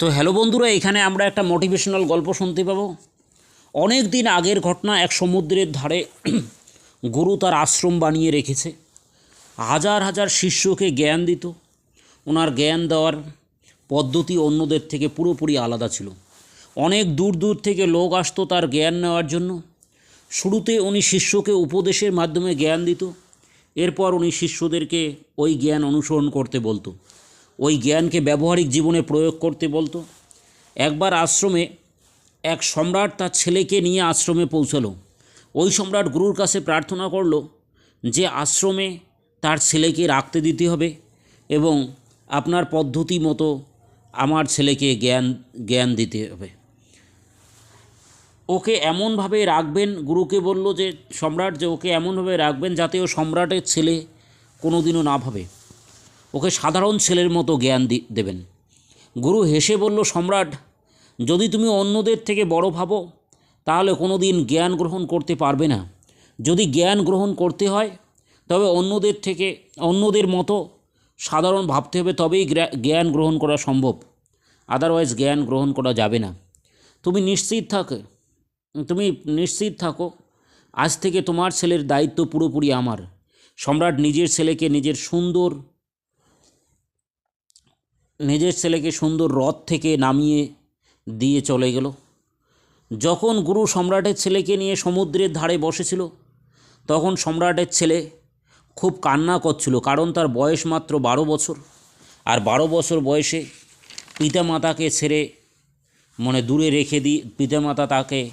তো হ্যালো বন্ধুরা, এখানে আমরা একটা মোটিভেশনাল গল্প শুনতে পাবো। অনেক দিন আগের ঘটনা এক সমুদ্রের ধারে গুরু তার আশ্রম বানিয়ে রেখেছে। হাজার হাজার শিষ্যকে জ্ঞান দিত। ওনার জ্ঞান দেওয়ার পদ্ধতি অন্যদের থেকে পুরোপুরি আলাদা ছিল। অনেক দূর দূর থেকে লোক আসতো তার জ্ঞান নেওয়ার জন্য। শুরুতে উনি শিষ্যকে উপদেশের মাধ্যমে জ্ঞান দিত। এরপর উনি শিষ্যদেরকে ওই জ্ঞান অনুসরণ করতে বলতো। ওই জ্ঞানকে ব্যবহারিক জীবনে প্রয়োগ করতে বলতো। একবার আশ্রমে এক সম্রাট তার ছেলেকে নিয়ে আশ্রমে পৌঁছালো। ওই সম্রাট গুরুর কাছে প্রার্থনা করল যে আশ্রমে তার ছেলেকে রাখতে দিতে হবে এবং আপনার পদ্ধতি মতো আমার ছেলেকে জ্ঞান জ্ঞান দিতে হবে। ওকে এমনভাবে রাখবেন, গুরুকে বলল যে, সম্রাট যে ওকে এমনভাবে রাখবেন যাতে ও সম্রাটের ছেলে কোনোদিনও না ভাবে। ওকে সাধারণ ছেলের মতো জ্ঞান দেবেন। গুরু হেসে বলল, সম্রাট, যদি তুমি অন্যদের থেকে বড় ভাবো, তাহলে কোনো দিন জ্ঞান গ্রহণ করতে পারবে না। যদি জ্ঞান গ্রহণ করতে হয়, তবে অন্যদের থেকে, অন্যদের মতো সাধারণ ভাবতে হবে, তবেই জ্ঞান গ্রহণ করা সম্ভব। আদারওয়াইজ জ্ঞান গ্রহণ করা যাবে না। তুমি নিশ্চিত থাকো, তুমি নিশ্চিত থাকো, আজ থেকে তোমার ছেলের দায়িত্ব পুরোপুরি আমার। সম্রাট নিজের ছেলেকে নিজের সুন্দর নিজের ছেলেকে সুন্দর রথ থেকে নামিয়ে দিয়ে চলে গেল। যখন গুরু সম্রাটের ছেলেকে নিয়ে সমুদ্রের ধারে বসেছিল, তখন সম্রাটের ছেলে খুব কান্না করছিল, কারণ তার বয়স মাত্র বারো বছর। আর বারো বছর বয়সে পিতামাতাকে ছেড়ে মানে দূরে রেখে দিয়ে, পিতামাতা তাকে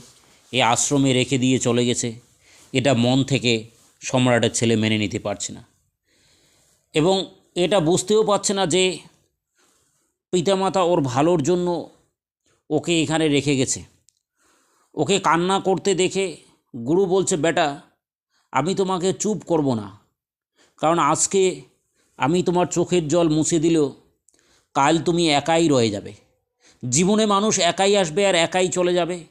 এ আশ্রমে রেখে দিয়ে চলে গেছে। এটা মন থেকে সম্রাটের ছেলে মেনে নিতে পারছে না। এবং এটা বুঝতেও পারছে না যে পিতামাতা ওর ভালোর জন্য ওকে এখানে রেখে গেছে। ওকে কান্না করতে দেখে গুরু বলছে, বেটা, আমি তোমাকে চুপ করব না। কারণ আজকে আমি তোমার চোখের জল মুছে দিলেও কাল তুমি একাই রয়ে যাবে। জীবনে মানুষ একাই আসবে আর একাই চলে যাবে।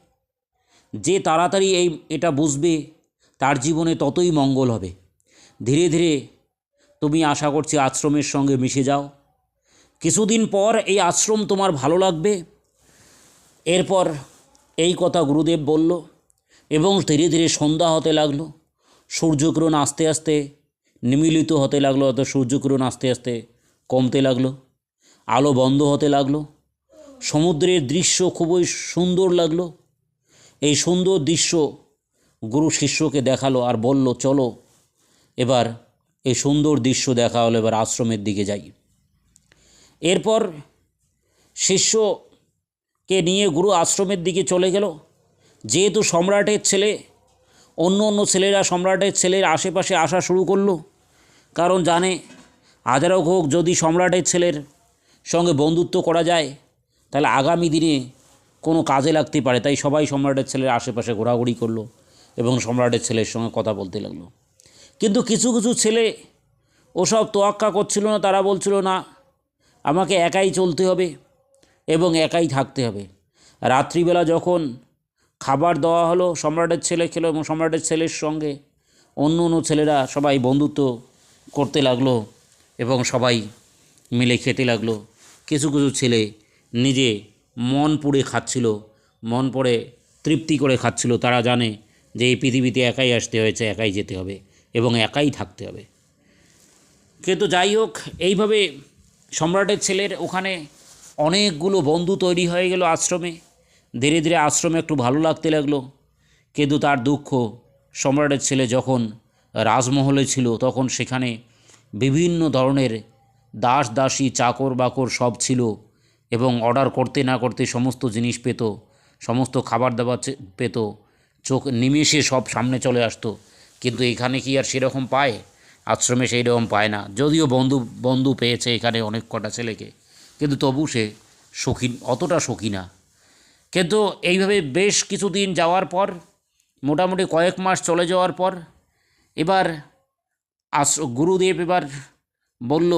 যে তাড়াতাড়ি এই, এটা বুঝবে, তার জীবনে ততই মঙ্গল হবে। ধীরে ধীরে তুমি আশা করছি আশ্রমের সঙ্গে মিশে যাও। কিছুদিন পর এই আশ্রম তোমার ভালো লাগবে। এরপর এই কথা গুরুদেব বলল এবং ধীরে ধীরে সন্ধ্যা হতে লাগল। সূর্যকিরণ আস্তে আস্তে নিমিলিত হতে লাগল অত সূর্যকিরণ আস্তে আস্তে কমতে লাগল, আলো বন্ধ হতে লাগল, সমুদ্রের দৃশ্য খুবই সুন্দর লাগল। এই সুন্দর দৃশ্য গুরু শিষ্যকে দেখাল আর বলল, চলো, এবার এই সুন্দর দৃশ্য দেখা হলো, এবার আশ্রমের দিকে যাই। এরপর শিষ্যকে নিয়ে গুরু আশ্রমের দিকে চলে গেল। যেহেতু সম্রাটের ছেলে, অন্য অন্য ছেলেরা সম্রাটের ছেলের আশেপাশে আসা শুরু করল। কারণ জানে হাজারো হোক, যদি সম্রাটের ছেলের সঙ্গে বন্ধুত্ব করা যায়, তাহলে আগামী দিনে কোনো কাজে লাগতে পারে। তাই সবাই সম্রাটের ছেলের আশেপাশে ঘোরাঘুরি করল এবং সম্রাটের ছেলের সঙ্গে কথা বলতে লাগল। কিন্তু কিছু কিছু ছেলে ওসব তোয়াক্কা করছিল না, তারা বলছিল, না আমাকে একাই চলতে হবে এবং একাই থাকতে হবে। রাত্রিবেলা যখন খাবার দেওয়া হলো, সম্রাটের ছেলে খেলো এবং সম্রাটের ছেলের সঙ্গে অন্য অন্য ছেলেরা সবাই বন্ধুত্ব করতে লাগল এবং সবাই মিলে খেতে লাগল। কিছু কিছু ছেলে নিজে মন পুড়ে খাচ্ছিল, মন পড়ে তৃপ্তি করে খাচ্ছিল। তারা জানে যে এই পৃথিবীতে একাই আসতে হয়েছে, একাই যেতে হবে এবং একাই থাকতে হবে। কিন্তু যাই হোক, এইভাবে সম্রাটের ছেলের ওখানে অনেকগুলো বন্ধু তৈরি হয়ে গেল আশ্রমে। ধীরে ধীরে আশ্রমে একটু ভালো লাগতে লাগল। কিন্তু তার দুঃখ, সম্রাটের ছেলে যখন রাজমহলে ছিল, তখন সেখানে বিভিন্ন ধরনের দাস দাসী চাকর বাকর সব ছিল এবং অর্ডার করতে না করতে সমস্ত জিনিস পেত, সমস্ত খাবার দাবার পেত। চোখ নিমেষে সব সামনে চলে আসতো। কিন্তু এখানে কি আর সেরকম পায়? আশ্রমে সেই রকম পায় না। যদিও বন্ধু বন্ধু পেয়েছে এখানে অনেক কটা ছেলেকে, কিন্তু তবু সে সখী, অতটা সখী না। কিন্তু এইভাবে বেশ কিছুদিন যাওয়ার পর, মোটামুটি কয়েক মাস চলে যাওয়ার পর, এবার আস, গুরুদেব এবার বলল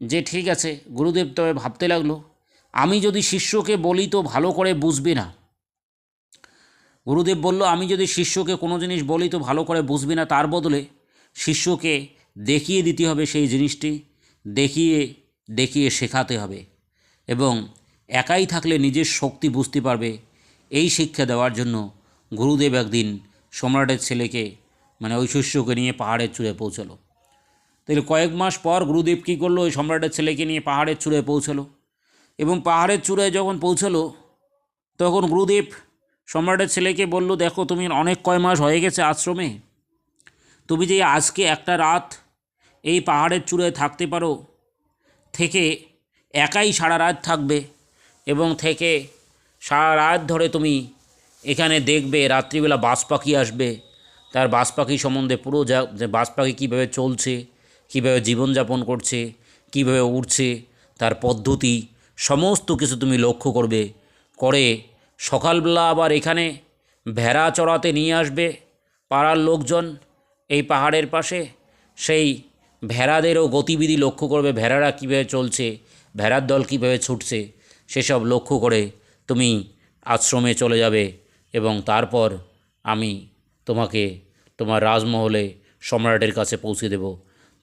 যে, ঠিক আছে, গুরুদেব তবে ভাবতে লাগল, আমি যদি শিষ্যকে বলি তো ভালো করে বুঝবে না। গুরুদেব বলল, আমি যদি শিষ্যকে কোনো জিনিস বলি তো ভালো করে বুঝবে না, তার বদলে শিষ্যকে দেখিয়ে দিতে হবে সেই জিনিসটি, দেখিয়ে দেখিয়ে শেখাতে হবে এবং একাই থাকলে নিজের শক্তি বুঝতে পারবে এই শিক্ষা দেওয়ার জন্য গুরুদেব একদিন সম্রাটের ছেলেকে মানে ওই শিষ্যকে নিয়ে পাহাড়ের চূড়ে পৌঁছালো। তাহলে কয়েক মাস পর গুরুদেব কী করল? ওই সম্রাটের ছেলেকে নিয়ে পাহাড়ের চূড়ে পৌঁছালো এবং পাহাড়ের চূড়ায় যখন পৌঁছালো, তখন গুরুদেব সম্রাটের ছেলেকে বলল, দেখো, তুমি অনেক কয় মাস হয়ে গেছে আশ্রমে। তুমি যে আজকে একটা রাত এই পাহাড়ের চূড়ায় থাকতে পারো। থেকে একাই সারা রাত থাকবে এবং থেকে সারা রাত ধরে তুমি এখানে দেখবে, রাত্রিবেলা বাস পাখি আসবে। তার বাস পাখি সম্বন্ধে পুরো যা বাস পাখি কীভাবে চলছে, কীভাবে জীবনযাপন করছে, কীভাবে উঠছে তার পদ্ধতি, সমস্ত কিছু তুমি লক্ষ্য করবে। করে সকালবেলা আবার এখানে ভেড়া চড়াতে নিয়ে আসবে পাড়ার লোকজন এই পাহাড়ের পাশে। সেই ভেড়াদেরও গতিবিধি লক্ষ্য করবে, ভেড়ারা কীভাবে চলছে, ভেড়ার দল কীভাবে ছুটছে, সেসব লক্ষ্য করে তুমি আশ্রমে চলে যাবে এবং তারপর আমি তোমাকে তোমার রাজমহলে সম্রাটের কাছে পৌঁছে দেব।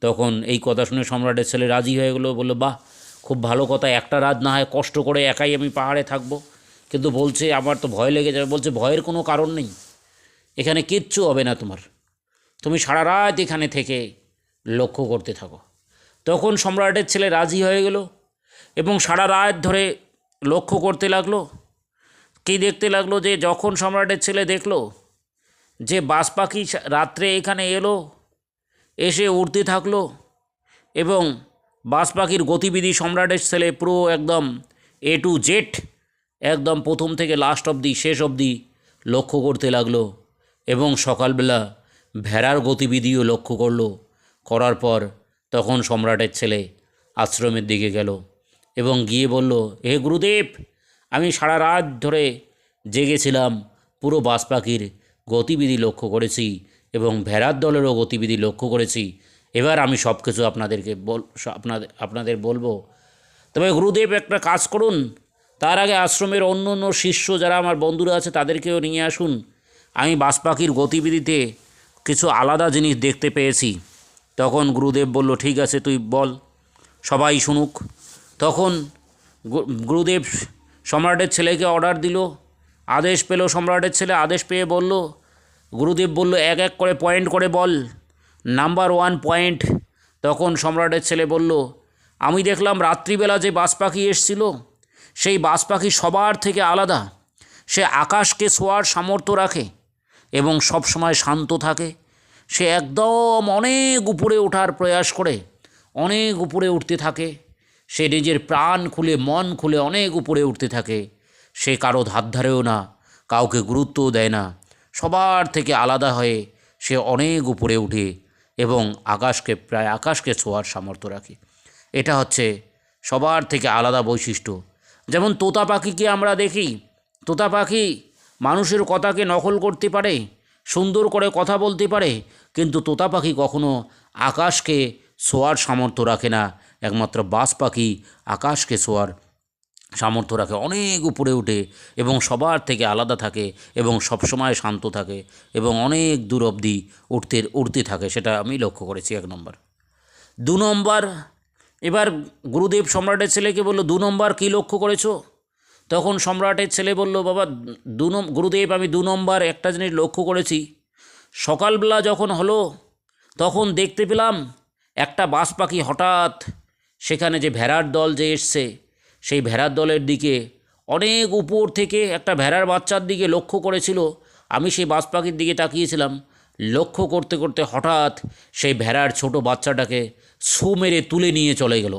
তখন এই কথা শুনে সম্রাটের ছেলে রাজি হয়ে গেলো, বলল, বাহ, খুব ভালো কথা, একটা রাত না হয় কষ্ট করে একাই আমি পাহাড়ে থাকব। কিন্তু বলছে, আমার তো ভয় লেগে যাবে। বলছে, ভয়ের কোনো কারণ নেই, এখানে কিচ্ছু হবে না তোমার। তুমি সারা রাত এখানে থেকে লক্ষ্য করতে থাকো। তখন সম্রাটের ছেলে রাজি হয়ে গেল এবং সারা রাত ধরে লক্ষ্য করতে লাগল। কী দেখতে লাগল যে যখন সম্রাটের ছেলে দেখল যে বাস পাখি রাত্রে এখানে এলো, এসে উড়তে থাকল এবং বাস পাখির গতিবিধি সম্রাটের ছেলে পুরো একদম এ টু জেড একদম প্রথম থেকে লাস্ট অবধি, শেষ অবধি লক্ষ্য করতে লাগল এবং সকালবেলা ভেড়ার গতিবিধিও লক্ষ্য করল। করার পর তখন সম্রাটের ছেলে আশ্রমের দিকে গেল এবং গিয়ে বলল, হে গুরুদেব, আমি সারা রাত ধরে জেগেছিলাম, পুরো বাস পাখির গতিবিধি লক্ষ্য করেছি এবং ভেড়ার দলেরও গতিবিধি লক্ষ্য করেছি। এবার আমি সব কিছু আপনাদেরকে বল আপনাদের আপনাদের বলব। তবে গুরুদেব, একটা কাজ করুন। তার আগে আশ্রমের অন্য অন্য শিষ্য যারা আমার বন্ধুরা আছে, তাদেরকেও নিয়ে আসুন। আমি বাস পাখির গতিবিধিতে কিছু আলাদা জিনিস দেখতে পেয়েছি। তখন গুরুদেব বলল, ঠিক আছে, তুই বল, সবাই শুনুক। তখন গুরুদেব সম্রাটের ছেলেকে অর্ডার দিল, আদেশ পেল সম্রাটের ছেলে, আদেশ পেয়ে বলল, গুরুদেব বলল, এক এক করে পয়েন্ট করে বল নাম্বার ওয়ান পয়েন্ট তখন সম্রাটের ছেলে বলল, আমি দেখলাম রাত্রিবেলা যে বাস পাখি এসছিল, সেই বাস পাখি সবার থেকে আলাদা। সে আকাশকে ছোঁয়ার সামর্থ্য রাখে এবং সবসময় শান্ত থাকে। সে একদম অনেক উপরে ওঠার প্রয়াস করে, অনেক উপরে উঠতে থাকে। সে নিজের প্রাণ খুলে, মন খুলে অনেক উপরে উঠতে থাকে। সে কারও ধার ধারেও না, কাউকে গুরুত্বও দেয় না। সবার থেকে আলাদা হয়ে সে অনেক উপরে উঠে এবং আকাশকে, প্রায় আকাশকে ছোঁয়ার সামর্থ্য রাখে। এটা হচ্ছে সবার থেকে আলাদা বৈশিষ্ট্য। যেমন তোতা পাখিকে আমরা দেখি, তোতা পাখি মানুষের কথাকে নকল করতে পারে, সুন্দর করে কথা বলতে পারে কিন্তু তোতা পাখি কখনো আকাশকে ছোঁয়ার সামর্থ্য রাখে না। একমাত্র বাস পাখি আকাশকে শোয়ার সামর্থ্য রাখে। অনেক উপরে উঠে এবং সবার থেকে আলাদা থাকে এবং সবসময় শান্ত থাকে এবং অনেক দূর অবধি উঠতে উঠতে থাকে, সেটা আমি লক্ষ্য করেছি এক নম্বর। দু নম্বর, এবার গুরুদেব সম্রাটের ছেলেকে বলল, দু নম্বর কী লক্ষ্য করেছ? তখন সম্রাটের ছেলে বলল, বাবা, দু গুরুদেব, আমি দু নম্বর একটা জিনিস লক্ষ্য করেছি। সকালবেলা যখন হলো, তখন দেখতে পেলাম একটা বাস পাখি হঠাৎ সেখানে যে ভেড়ার দল যে এসছে, সেই ভেড়ার দলের দিকে অনেক উপর থেকে একটা ভেড়ার বাচ্চার দিকে লক্ষ্য করেছিল। আমি সেই বাস পাখির দিকে তাকিয়েছিলাম। লক্ষ্য করতে করতে হঠাৎ সেই ভেড়ার ছোট বাচ্চাটাকে সু মেরে তুলে নিয়ে চলে গেল।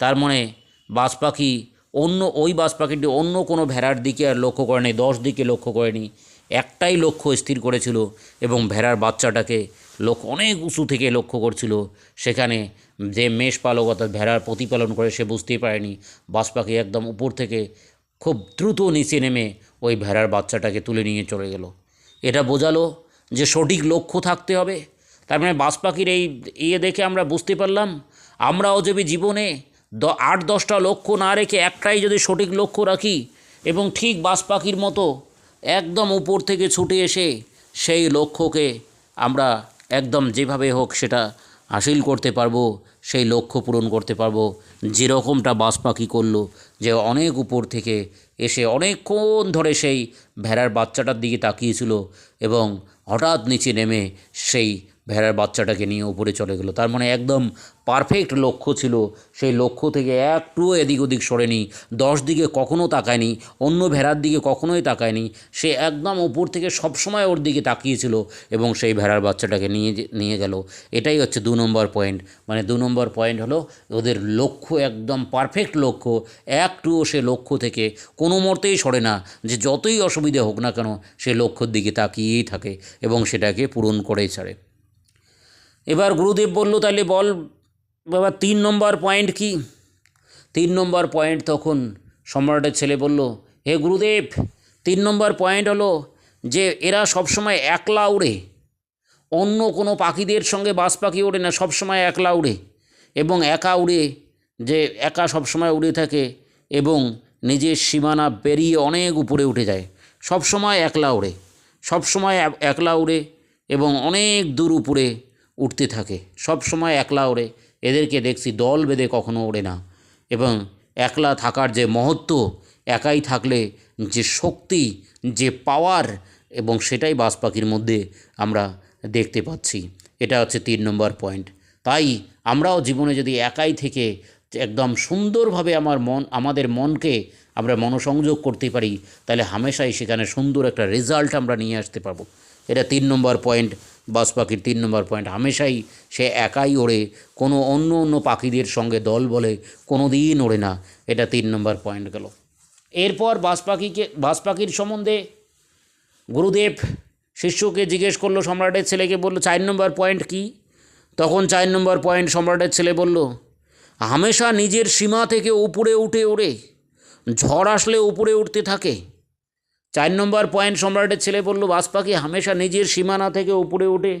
তার মানে বাস পাখি অন্য, ওই বাস পাখিটি অন্য কোনো ভেড়ার দিকে আর লক্ষ্য করেনি, দশ দিকে লক্ষ্য করেনি। একটাই লক্ষ্য স্থির করেছিল এবং ভেড়ার বাচ্চাটাকে লোক অনেক উঁচু থেকে লক্ষ্য করছিল। সেখানে যে মেষ পালক অর্থাৎ ভেড়ার প্রতিপালন করে সে বুঝতেই পারেনি। বাস পাখি একদম উপর থেকে খুব দ্রুত নিচে নেমে ওই ভেড়ার বাচ্চাটাকে তুলে নিয়ে চলে গেল। এটা বোঝালো যে সঠিক লক্ষ্য থাকতে হবে। তার মানে বাস পাখির এই ইয়ে দেখে আমরা বুঝতে পারলাম, আমরাও যদি জীবনে দ আট দশটা লক্ষ্য না রেখে একটাই যদি সঠিক লক্ষ্য রাখি এবং ঠিক বাস পাখির মতো একদম উপর থেকে ছুটে এসে সেই লক্ষ্যকে আমরা একদম যেভাবে হোক সেটা হাসিল করতে পারব, সেই লক্ষ্য পূরণ করতে পারব। যেরকমটা বাস পাখি করল যে অনেক উপর থেকে এসে অনেকক্ষণ ধরে সেই ভেড়ার বাচ্চাটার দিকে তাকিয়েছিল এবং হঠাৎ নিচে নেমে সেই ভেড়ার বাচ্চাটাকে নিয়ে উপরে চলে গেলো। তার মানে একদম পারফেক্ট লক্ষ্য ছিল। সেই লক্ষ্য থেকে একটুও এদিক ওদিক সরেনি। দশ দিকে কখনো তাকায়নি, অন্য ভেড়ার দিকে কখনোই তাকায়নি। সে একদম উপর থেকে সবসময় ওর দিকে তাকিয়েছিল এবং সেই ভেড়ার বাচ্চাটাকে নিয়ে নিয়ে গেল। এটাই হচ্ছে দু নম্বর পয়েন্ট মানে দু নম্বর পয়েন্ট হলো ওদের লক্ষ্য একদম পারফেক্ট লক্ষ্য। একটুও সে লক্ষ্য থেকে কোনো মতেই সরে না। যে যতই অসুবিধে হোক না কেন, সে লক্ষ্যর দিকে তাকিয়েই থাকে এবং সেটাকে পূরণ করেই ছাড়ে। এবার গুরুদেব বলল তাহলে বল বাবা, তিন নম্বর পয়েন্ট কি? তিন নম্বর পয়েন্ট তখন সম্রাটের ছেলে বলল, হে গুরুদেব, তিন নম্বর পয়েন্ট হলো যে এরা সবসময় একলা উড়ে। অন্য কোনো পাখিদের সঙ্গে বাস পাখি ওড়ে না, সবসময় একলা উড়ে এবং একা উড়ে যে, একা সবসময় উড়ে থাকে এবং নিজের সীমানা পেরিয়ে অনেক উপরে উঠে যায়। সবসময় একলা উড়ে, সবসময় এক- একলা উড়ে এবং অনেক দূর উপরে উঠতে থাকে। সবসময় একলা ওড়ে এদেরকে দেখছি দল বেঁধে কখনো ওড়ে না। এবং একলা থাকার যে মহত্ব, একাই থাকলে যে শক্তি, যে পাওয়ার এবং সেটাই বাজ পাখির মধ্যে আমরা দেখতে পাচ্ছি। এটা হচ্ছে তিন নম্বর পয়েন্ট তাই আমরাও জীবনে যদি একাই থেকে একদম সুন্দরভাবে আমার মন, আমাদের মনকে আমরা মনোসংযোগ করতে পারি, তাহলে হামেশাই সেখানে সুন্দর একটা রেজাল্ট আমরা নিয়ে আসতে পারব। এটা তিন নম্বর পয়েন্ট বাস পাখির তিন নম্বর পয়েন্ট হামেশাই সে একাই ওড়ে, কোনো অন্য অন্য পাখিদের সঙ্গে দল বলে কোনো দিন ওড়ে না, এটা তিন নম্বর পয়েন্ট গেল। এরপর বাস পাখিকে, বাস পাখির সম্বন্ধে গুরুদেব শিষ্যকে জিজ্ঞেস করল, সম্রাটের ছেলেকে বলল, চার নম্বর পয়েন্ট কি? তখন চার নম্বর পয়েন্ট সম্রাটের ছেলে বলল, হামেশা নিজের সীমা থেকে উপরে উঠে ওড়ে, ঝড় আসলে উপরে উঠতে থাকে। চার নম্বর পয়েন্ট সম্রাটের ছেলে বলল বাস পাখি হামেশা নিজের সীমানা থেকে উপরে ওঠে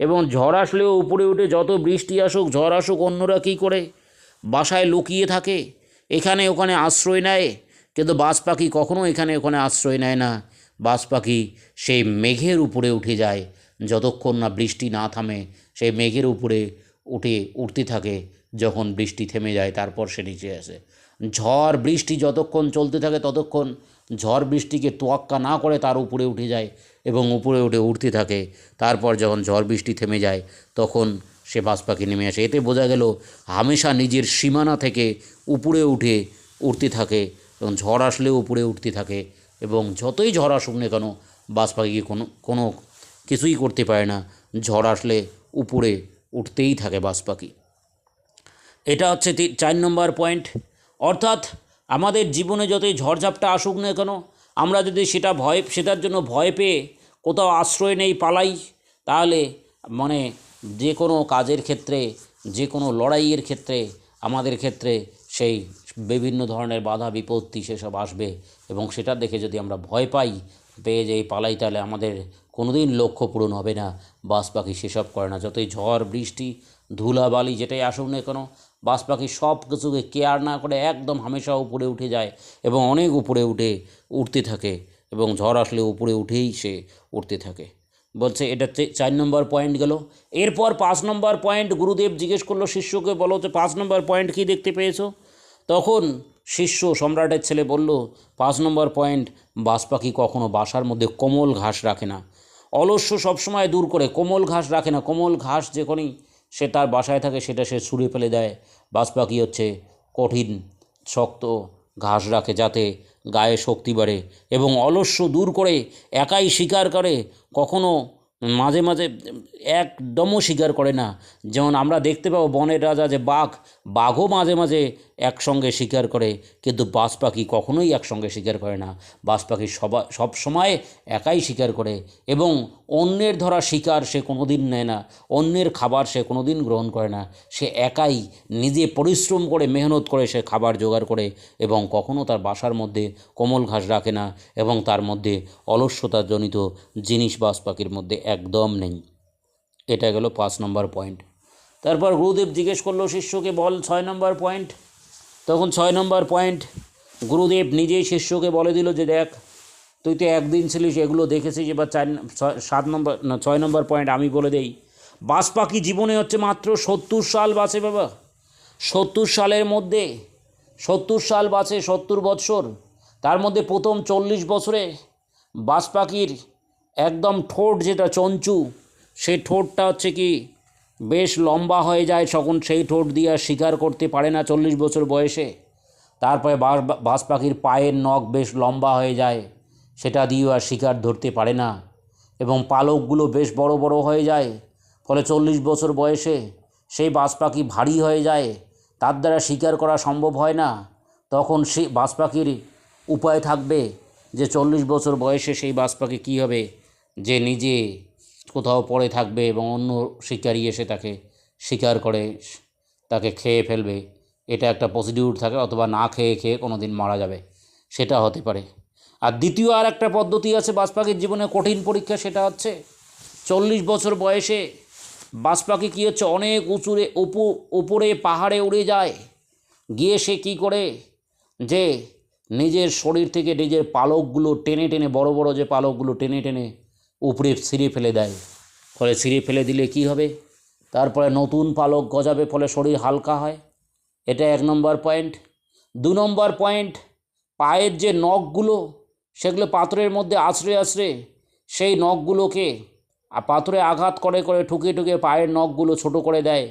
এবং ঝড় আসলেও উপরে উঠে যত বৃষ্টি আসুক, ঝড় আসুক, অন্যরা কী করে? বাসায় লুকিয়ে থাকে, এখানে ওখানে আশ্রয় নেয়। কিন্তু বাজ পাখি কখনো এখানে ওখানে আশ্রয় নেয় না। বাজ পাখি সেই মেঘের উপরে উঠে যায়। যতক্ষণ না বৃষ্টি না থামে, সেই মেঘের উপরে উঠে, উঠতে থাকে। যখন বৃষ্টি থেমে যায়, তারপর সে নিচে আসে। ঝড়, বৃষ্টি যতক্ষণ চলতে থাকে, ততক্ষণ ঝড় বৃষ্টিকে তোয়াক্কা না করে তার উপরে উঠে যায় এবং উপরে উঠে উঠতে থাকে। তারপর যখন ঝড় বৃষ্টি থেমে যায়, তখন সে বাজ পাখি নেমে আসে। এতে বোঝা গেল, হামেশা নিজের সীমানা থেকে উপরে উঠে উঠতে থাকে এবং ঝড় আসলেও উপরে উঠতে থাকে এবং যতই ঝড় আসুক না কেন বাজ পাখি কোনো কোনো কিছুই করতে পারে না। ঝড় আসলে উপরে উঠতেই থাকে বাজ পাখি এটা হচ্ছে চার নম্বর পয়েন্ট। অর্থাৎ আমাদের জীবনে যতই ঝড়ঝাপটা আসুক না কেন, আমরা যদি সেটা ভয়, সেটার জন্য ভয় পেয়ে কোথাও আশ্রয় নেই, পালাই, তাহলে মানে যে কোনো কাজের ক্ষেত্রে, যে কোনো লড়াইয়ের ক্ষেত্রে, আমাদের ক্ষেত্রে সেই বিভিন্ন ধরনের বাধা, বিপত্তি সেসব আসবে এবং সেটা দেখে যদি আমরা ভয় পাই, পেয়ে যাই, পালাই, তাহলে আমাদের কোনোদিন লক্ষ্য পূরণ হবে না। বাস পাখি সেসব করে না। যতই ঝড়, বৃষ্টি, ধুলাবালি যেটাই আসুক না কেন বাস পাখি সব কিছুকে কেয়ার না করে একদম হামেশা উপরে উঠে যায় এবং অনেক উপরে উঠে উঠতে থাকে এবং ঝড় আসলে উপরে উঠেই সে উঠতে থাকে। বলছে, এটা চার নম্বর পয়েন্ট গেল। এরপর পাঁচ নম্বর পয়েন্ট গুরুদেব জিজ্ঞেস করল, শিষ্যকে বলো যে, পাঁচ নম্বর পয়েন্ট কী দেখতে পেয়েছ? তখন শিষ্য সম্রাটের ছেলে বলল, পাঁচ নম্বর পয়েন্ট বাস পাখি কখনো বাসার মধ্যে কোমল ঘাস রাখে না। অলস্য সবসময় দূর করে, কোমল ঘাস রাখে না, কোমল ঘাস যেখানেই সে তার বাসায় থাকে, সেটা সে ছুঁড়ে ফেলে দেয়। বাস পাখি হচ্ছে কঠিন, শক্ত ঘাস রাখে যাতে গায়ে শক্তি বাড়ে এবং অলস্য দূর করে একাই শিকার করে। কখনো মাঝে মাঝে একদমও শিকার করে না। যেমন আমরা দেখতে পাবো বনের রাজা যে বাঘ, বাঘও মাঝে মাঝে একসঙ্গে শিকার করে, কিন্তু বাজ পাখি কখনোই একসঙ্গে শিকার করে না। বাজ পাখি সবা, সব সময় একাই শিকার করে এবং অন্যের ধরা শিকার সে কোনো দিন নেয় না, অন্যের খাবার সে কোনো দিন গ্রহণ করে না। সে একাই নিজে পরিশ্রম করে, মেহনত করে সে খাবার জোগাড় করে এবং কখনো তার বাসার মধ্যে কোমল ঘাস রাখে না এবং তার মধ্যে অলস্যতাজনিত জিনিস বাজ পাখির মধ্যে একদম নেই। এটা গেল পাঁচ নম্বর পয়েন্ট। তারপর গুরুদেব জিজ্ঞেস করল, শিষ্যকে বল, ছয় নম্বর পয়েন্ট? তখন ছয় নম্বর পয়েন্ট, গুরুদেব নিজেই শিষ্যকে বলে দিল যে দেখ, তুই তো একদিন ছিলিস, এগুলো দেখেছিস, এবার চার সাত নম্বর, না, ছয় নম্বর পয়েন্ট আমি বলে দেই। বাস পাখি জীবনে হচ্ছে মাত্র সত্তর সাল বাঁচে বাবা। সত্তর সালের মধ্যে, সত্তর সাল বাঁচে সত্তর বৎসর, তার মধ্যে প্রথম চল্লিশ বছরে বাজ পাখির একদম ঠোঁট যেটা চঞ্চু, সেই ঠোঁটটা হচ্ছে কি বেশ লম্বা হয়ে যায় তখন সেই ঠোঁট দিয়ে শিকার করতে পারে না চল্লিশ বছর বয়সে। তারপরে বাস বাজ পাখির পায়ের নখ বেশ লম্বা হয়ে যায়, সেটা দিয়েও আর শিকার ধরতে পারে না। এবং পালকগুলো বেশ বড় বড় হয়ে যায়, ফলে চল্লিশ বছর বয়সে সেই বাজ পাখি ভারী হয়ে যায়, তার দ্বারা শিকার করা সম্ভব হয় না। তখন সে বাজ পাখির উপায় থাকবে যে চল্লিশ বছর বয়সে সেই বাজ পাখি কী হবে, যে নিজে কোথাও পড়ে থাকবে এবং অন্য শিকারি এসে তাকে শিকার করে, তাকে খেয়ে ফেলবে। এটা একটা প্রসিডিউর থাকে, অথবা না খেয়ে খেয়ে কোনো দিন মারা যাবে। সেটা হতে পারে। আর দ্বিতীয় আর একটা পদ্ধতি আছে বাজ পাখির জীবনে কঠিন পরীক্ষা, সেটা হচ্ছে চল্লিশ বছর বয়সে বাজ পাখি কী হচ্ছে, অনেক উঁচুরে, উপু, উপরে, পাহাড়ে উড়ে যায়। গিয়ে সে কী করে? যে নিজের শরীর থেকে নিজের পালকগুলো টেনে টেনে, বড় বড় যে পালকগুলো টেনে টেনে উপরে ছিঁড়ে ফেলে দেয়। ফলে ছিঁড়ে ফেলে দিলে কি হবে? তারপরে নতুন পালক গজাবে, ফলে শরীর হালকা হয়। এটা এক নম্বর পয়েন্ট। দু নম্বর পয়েন্ট, পায়ের যে নখগুলো, সেগুলো পাথরের মধ্যে আছড়ে আছড়ে, সেই নখগুলোকে পাথরে আঘাত করে করে ঠুকে ঠুকে পায়ের নখগুলো ছোট করে দেয়।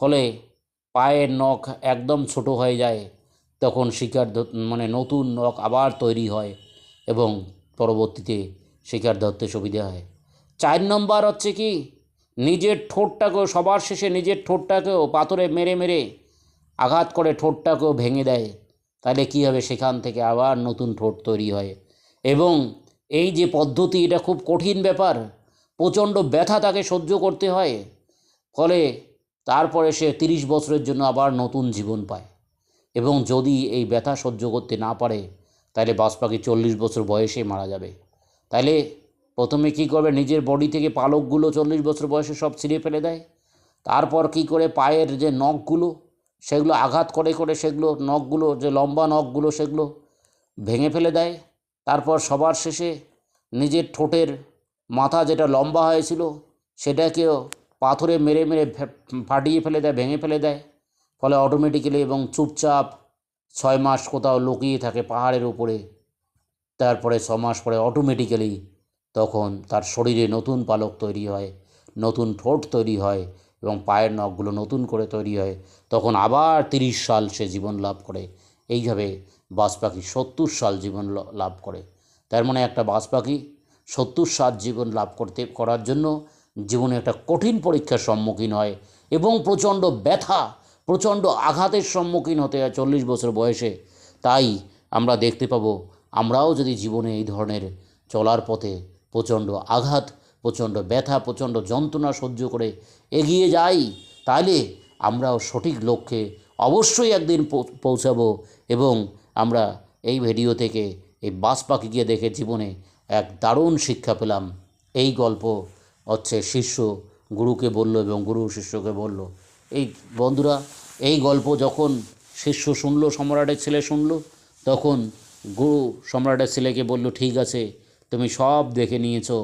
ফলে পায়ের নখ একদম ছোট হয়ে যায়। তখন শিকার মানে নতুন নখ আবার তৈরি হয় এবং পরবর্তীতে শিকার ধরতে সুবিধা হয়। চার নম্বর হচ্ছে কি, নিজের ঠোঁটটাকেও সবার শেষে নিজের ঠোঁটটাকেও পাথরে মেরে মেরে আঘাত করে ঠোঁটটাকেও ভেঙে দেয়। তাহলে কী হবে? সেখান থেকে আবার নতুন ঠোঁট তৈরি হয়। এবং এই যে পদ্ধতি, এটা খুব কঠিন ব্যাপার। প্রচণ্ড ব্যথা তাকে সহ্য করতে হয়। ফলে তারপরে সে তিরিশ বছরের জন্য আবার নতুন জীবন পায়। এবং যদি এই ব্যথা সহ্য করতে না পারে, তাহলে বাজ পাখি চল্লিশ বছর বয়সে মারা যাবে। তাহলে প্রথমে কী করবে? নিজের বডি থেকে পালকগুলো চল্লিশ বছর বয়সে সব ছিঁড়ে ফেলে দেয়। তারপর কী করে পায়ের যে নখগুলো, সেগুলো আঘাত করে করে সেগুলো নখগুলো, যে লম্বা নখগুলো সেগুলো ভেঙে ফেলে দেয়। তারপর সবার শেষে নিজের ঠোঁটের মাথা যেটা লম্বা হয়েছিল, সেটাকেও পাথরে মেরে মেরে ফাটিয়ে ফেলে দেয়, ভেঙে ফেলে দেয়। ফলে অটোমেটিক্যালি এবং চুপচাপ ছয় মাস কোথাও লুকিয়ে থাকে পাহাড়ের উপরে। তারপরে ছ মাস পরে অটোমেটিক্যালি তখন তার শরীরে নতুন পালক তৈরি হয়, নতুন ঠোঁট তৈরি হয় এবং পায়ের নখগুলো নতুন করে তৈরি হয়। তখন আবার তিরিশ সাল সে জীবন লাভ করে। এইভাবে বাজ পাখি সত্তর সাল জীবন লাভ করে। তার মানে একটা বাজ পাখি সত্তর সাল জীবন লাভ করতে, করার জন্য জীবনে একটা কঠিন পরীক্ষার সম্মুখীন হয় এবং প্রচণ্ড ব্যথা, প্রচণ্ড আঘাতের সম্মুখীন হতে হয় চল্লিশ বছর বয়সে। তাই আমরা দেখতে পাবো আমরাও যদি জীবনে এই ধরনের চলার পথে প্রচণ্ড আঘাত, প্রচণ্ড ব্যথা, প্রচণ্ড যন্ত্রণা সহ্য করে এগিয়ে যাই তাহলে আমরাও সঠিক লক্ষ্যে অবশ্যই একদিন পৌঁছাবো এবং আমরা এই ভিডিও থেকে এই বাস পাখিকে দেখে জীবনে এক দারুণ শিক্ষা পেলাম। এই গল্প হচ্ছে শিষ্য গুরুকে বলল এবং গুরু শিষ্যকে বলল, এই বন্ধুরা, এই গল্প যখন শিষ্য শুনলো, সম্রাটের ছেলে শুনলো, তখন গুরু সম্রাটের ছেলেকে বলল, ঠিক আছে, তুমি সব দেখে নিয়েছো,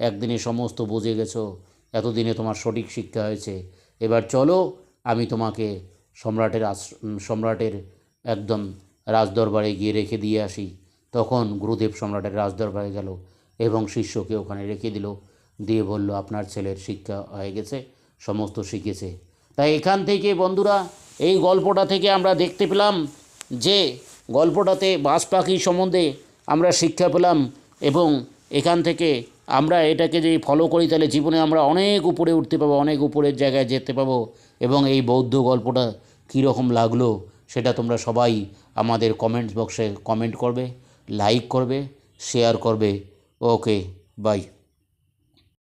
একদিনে সমস্ত বুঝে গেছো, এতদিনে তোমার সঠিক শিক্ষা হয়েছে। এবার চলো, আমি তোমাকে সম্রাটের সম্রাটের একদম রাজদরবারে গিয়ে রেখে দিয়ে আসি। তখন গুরুদেব সম্রাটের রাজদরবারে গেল এবং শিষ্যকে ওখানে রেখে দিল। দিয়ে বলল, আপনার ছেলের শিক্ষা হয়ে গেছে, সমস্ত শিখেছে। তাই এখান থেকে বন্ধুরা, এই গল্পটা থেকে আমরা দেখতে পেলাম যে গল্পটাতে বাজ পাখি সম্বন্ধে আমরা শিক্ষা পেলাম এবং এখান থেকে আমরা এটাকে যদি ফলো করি, তাহলে জীবনে আমরা অনেক উপরে উঠতে পাবো, অনেক উপরের জায়গায় যেতে পাবো। এবং এই বৌদ্ধ গল্পটা কীরকম লাগল, সেটা তোমরা সবাই আমাদের কমেন্টস বক্সে কমেন্ট করবে লাইক করবে শেয়ার করবে। Okay bye